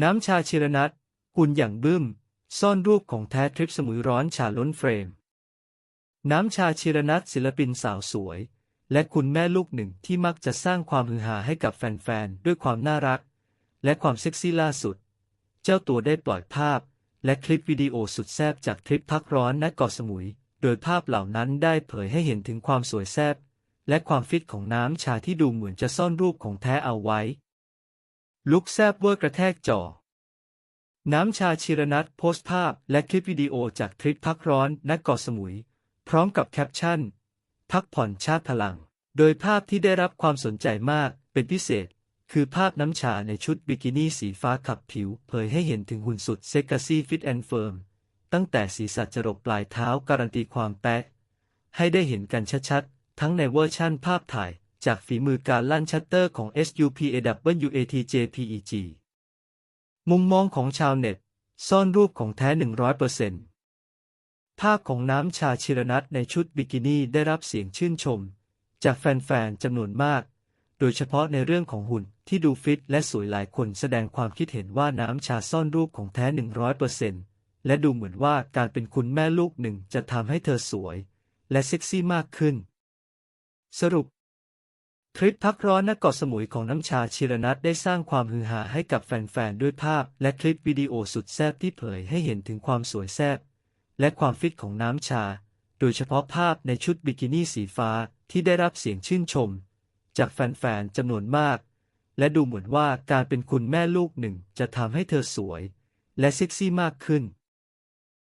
น้ำชาชิรนัทหุ่นอย่างบึ้ม ซ่อนรูปของแท้ทริปสมุยร้อนฉาล้นเฟรม น้ำชาชิรนัทศิลปินสาวสวย และคุณแม่ลูกหนึ่งที่มักจะสร้างความฮือฮาให้กับแฟนๆ ด้วยความน่ารัก และความเซ็กซี่ล่าสุด เจ้าตัวได้ปล่อยภาพ และคลิปวิดีโอสุดแซ่บจากทริปพักร้อนณเกาะสมุย โดยภาพเหล่านั้นได้เผยให้เห็นถึงความสวยแซ่บและความฟิตของน้ำชาที่ดูเหมือนจะซ่อนรูปของแท้เอาไว้ ลุกแซบเวอร์กระแทกจอ น้ำชาชิรนัทโพสต์ภาพและคลิปวิดีโอจากทริปพักร้อนณเกาะสมุย พร้อมกับแคปชั่น พักผ่อนชาติพลัง โดยภาพที่ได้รับความสนใจมากเป็นพิเศษ คือภาพน้ำชาในชุดบิกินี่สีฟ้าขับผิว เผยให้เห็นถึงหุ่นสุดเซ็กซี่ฟิตแอนด์เฟิร์มตั้งแต่ศีรษะจรดปลายเท้าการันตีความแป๊ะให้ได้เห็นกันชัดๆ ทั้งในเวอร์ชั่นภาพถ่าย จากฝีมือการลั่นชัตเตอร์ของ SUPAWATJPEG มุมมองของชาวเน็ต ซ่อนรูปของแท้ 100%ภาพของน้ำชาชิรนัทในชุดบิกินี่ได้รับเสียงชื่นชม จากแฟนๆจำนวนมาก โดยเฉพาะในเรื่องของหุ่นที่ดูฟิตและสวยหลายคนแสดงความคิดเห็นว่าน้ำชาซ่อนรูปของแท้ 100%และดูเหมือนว่าการเป็นคุณแม่ลูกหนึ่งจะทำให้เธอสวย และเซ็กซี่มากขึ้น สรุป ทริปพักร้อนณเกาะสมุยของน้ำชาชิรนัทได้สร้างความฮือฮาให้กับแฟนๆ ด้วยภาพ และคลิปวิดีโอสุดแซ่บที่เผยให้เห็นถึงความสวยแซ่บและความฟิตของน้ำชา โดยเฉพาะภาพในชุดบิกินี่สีฟ้าที่ได้รับเสียงชื่นชม จากแฟนๆจำนวนมาก และดูเหมือนว่าการเป็นคุณแม่ลูกหนึ่งจะทำให้เธอสวย และเซ็กซี่มากขึ้น